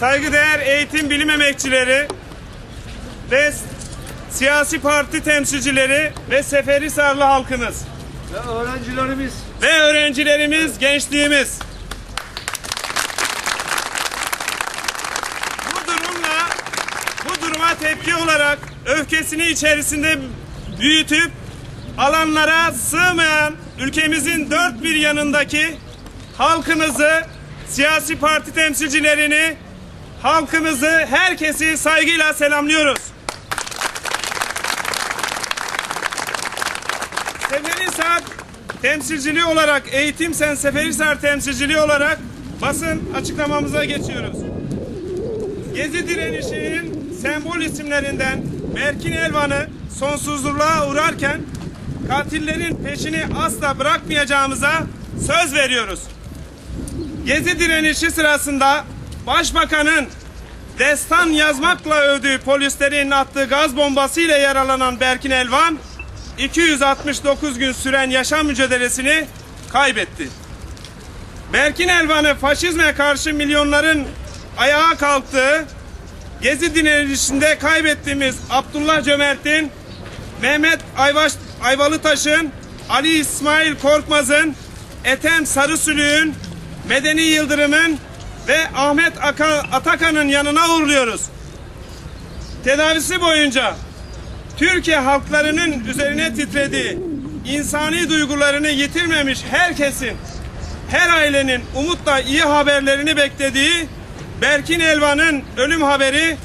Saygıdeğer eğitim bilim emekçileri ve siyasi parti temsilcileri ve Seferihisarlı halkımız Ve öğrencilerimiz ve öğrencilerimiz, gençliğimiz. Bu durumla, bu duruma tepki olarak öfkesini içerisinde büyütüp alanlara sığmayan ülkemizin dört bir yanındaki halkımızı, siyasi parti temsilcilerini, halkımızı, herkesi saygıyla selamlıyoruz. Seferihisar temsilciliği olarak, Eğitim Sen Seferihisar temsilciliği olarak basın açıklamamıza geçiyoruz. Gezi direnişinin sembol isimlerinden Berkin Elvan'ı sonsuzluğa uğrarken katillerin peşini asla bırakmayacağımıza söz veriyoruz. Gezi direnişi sırasında Başbakanın destan yazmakla övdüğü polislerin attığı gaz bombası ile yaralanan Berkin Elvan 269 gün süren yaşam mücadelesini kaybetti. Berkin Elvan'ı faşizme karşı milyonların ayağa kalktığı Gezi direnişinde kaybettiğimiz Abdullah Cömert'in, Mehmet Ayvaş, Ayvalıtaş'ın, Ali İsmail Korkmaz'ın, Ethem Sarısülüğün, Medeni Yıldırım'ın ve Ahmet Aka- Atakan'ın yanına uğurluyoruz. Tedavisi boyunca Türkiye halklarının üzerine titrediği, insani duygularını yitirmemiş herkesin, her ailenin umutla iyi haberlerini beklediği Berkin Elvan'ın ölüm haberi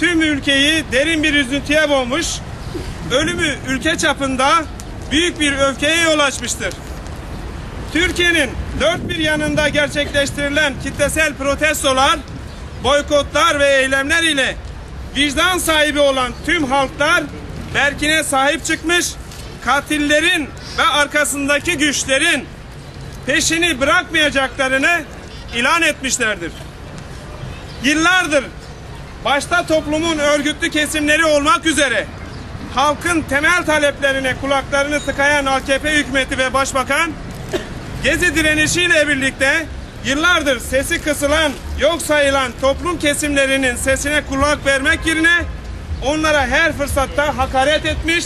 tüm ülkeyi derin bir üzüntüye boğmuş, ölümü ülke çapında büyük bir öfkeye yol açmıştır. Türkiye'nin dört bir yanında gerçekleştirilen kitlesel protestolar, boykotlar ve eylemler ile vicdan sahibi olan tüm halklar Berkin'e sahip çıkmış, katillerin ve arkasındaki güçlerin peşini bırakmayacaklarını ilan etmişlerdir. Yıllardır başta toplumun örgütlü kesimleri olmak üzere halkın temel taleplerine kulaklarını tıkayan AKP hükümeti ve başbakan Gezi direnişiyle birlikte yıllardır sesi kısılan, yok sayılan toplum kesimlerinin sesine kulak vermek yerine onlara her fırsatta hakaret etmiş,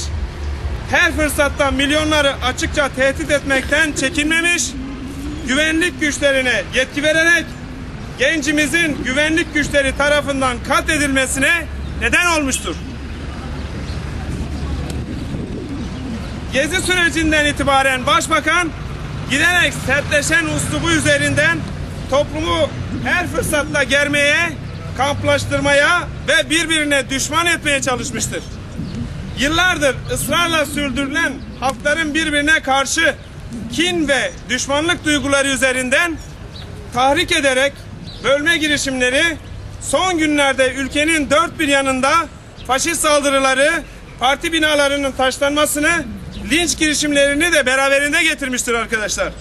her fırsatta milyonları açıkça tehdit etmekten çekinmemiş, güvenlik güçlerine yetki vererek gencimizin güvenlik güçleri tarafından katledilmesine neden olmuştur. Gezi sürecinden itibaren başbakan giderek sertleşen uslubu üzerinden toplumu her fırsatta germeye, kamplaştırmaya ve birbirine düşman etmeye çalışmıştır. Yıllardır ısrarla sürdürülen halkların birbirine karşı kin ve düşmanlık duyguları üzerinden tahrik ederek bölme girişimleri son günlerde ülkenin dört bir yanında faşist saldırıları, parti binalarının taşlanmasını, linç girişimlerini de beraberinde getirmiştir arkadaşlar.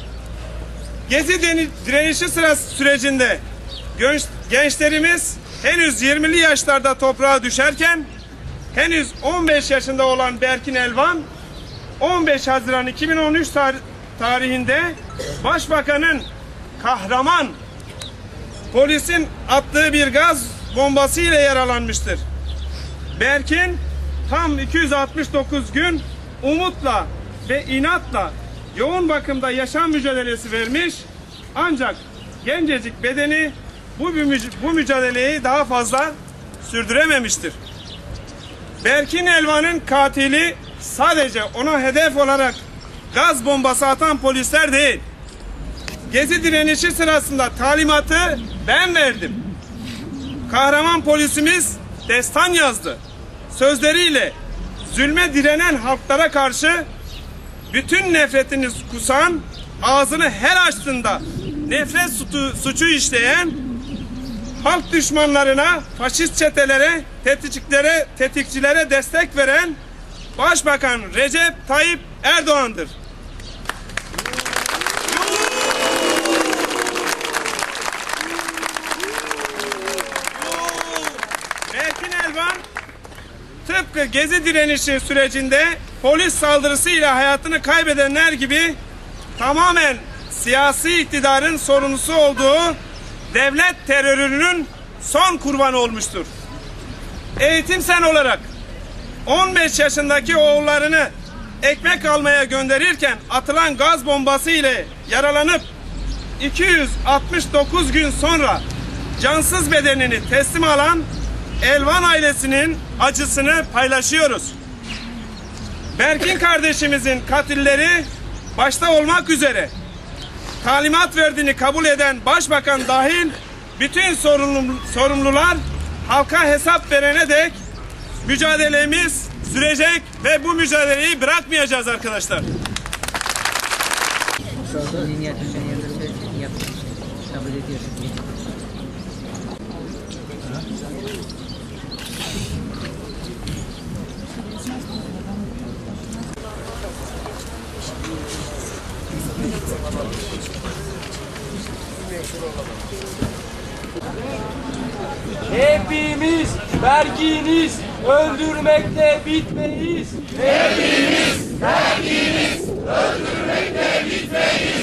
Gezi direnişi sırası sürecinde genç- gençlerimiz henüz 20'li yaşlarda toprağa düşerken henüz 15 yaşında olan Berkin Elvan 15 Haziran 2013 tar- tarihinde Başbakanın kahraman polisin attığı bir gaz bombası ile yaralanmıştır. Berkin tam 269 gün umutla ve inatla yoğun bakımda yaşam mücadelesi vermiş ancak gencecik bedeni bu, bu mücadeleyi daha fazla sürdürememiştir. Berkin Elvan'ın katili sadece ona hedef olarak gaz bombası atan polisler değil. Gezi direnişi sırasında talimatı ben verdim. Kahraman polisimiz destan yazdı. Sözleriyle zulme direnen halklara karşı bütün nefretini kusan, ağzını her açtığında nefret suçu, suçu işleyen halk düşmanlarına, faşist çetelere, tetikçilere, tetikçilere destek veren Başbakan Recep Tayyip Erdoğan'dır. Halkı gezi direnişi sürecinde polis saldırısıyla hayatını kaybedenler gibi tamamen siyasi iktidarın sorumlusu olduğu devlet terörünün son kurbanı olmuştur. Eğitim sen olarak 15 yaşındaki oğullarını ekmek almaya gönderirken atılan gaz bombası ile yaralanıp 269 gün sonra cansız bedenini teslim alan Elvan ailesinin acısını paylaşıyoruz. Berkin kardeşimizin katilleri başta olmak üzere talimat verdiğini kabul eden başbakan dahil bütün sorumlu, sorumlular halka hesap verene dek mücadelemiz sürecek ve bu mücadeleyi bırakmayacağız arkadaşlar. Hepimiz verginiz öldürmekte bitmeyiz. Hepimiz verginiz öldürmekte bitmeyiz.